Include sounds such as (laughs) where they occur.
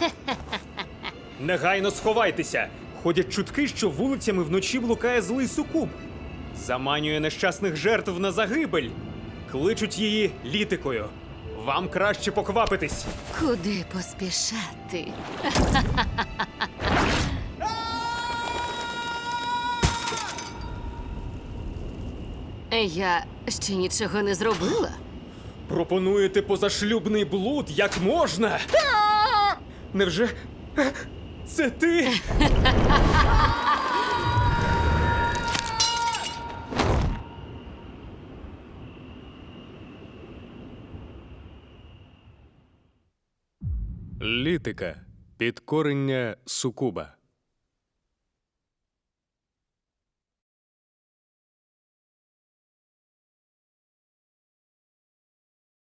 (laughs) Негайно сховайтеся. Ходять чутки, що вулицями вночі блукає злий сукуб. Заманює нещасних жертв на загибель. Кличуть її літикою. Вам краще поквапитись. Куди поспішати? Я ще нічого не зробила. Пропонуєте позашлюбний блуд як можна? Невже це ти? Літика підкорення сукуба.